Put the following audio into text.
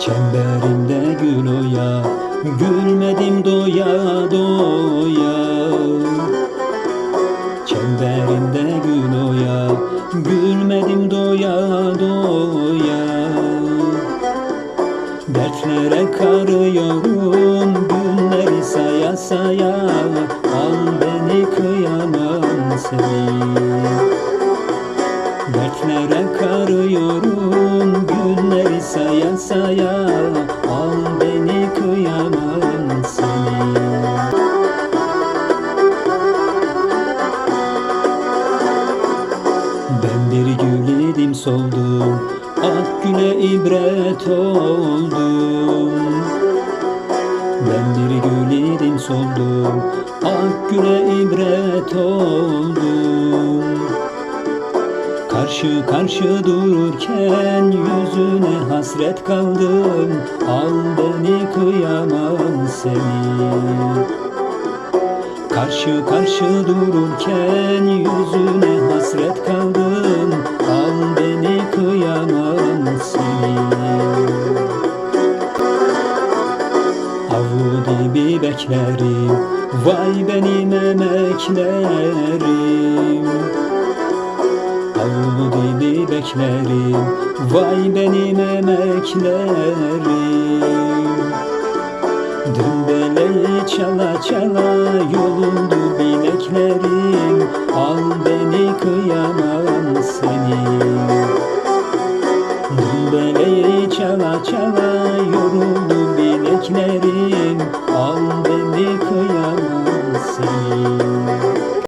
Çemberimde gül oya Gülmedim doya doya. Çemberinde gül oya Gülmedim doya doya. Dertlere karıyorum Günleri saya saya. Al beni kıyamam seni. Dertlere karıyorum gül idim soldum Ak güle ibret oldum. Ben bir gül idim soldum Ak güle ibret oldum. Karşı karşı dururken yüzüne hasret kaldım Al beni kıyamam seni. Karşı karşı dururken yüzüne Avu dibi beklerim Vay benim emeklerim. Avu dibi beklerim Vay benim emeklerim. Dümbeleyi çala çala yolundu bileklerim. Al beni kıyamam seni Dümbeleyi çala çala yoruldu bileklerim. Al beni kıyamam seni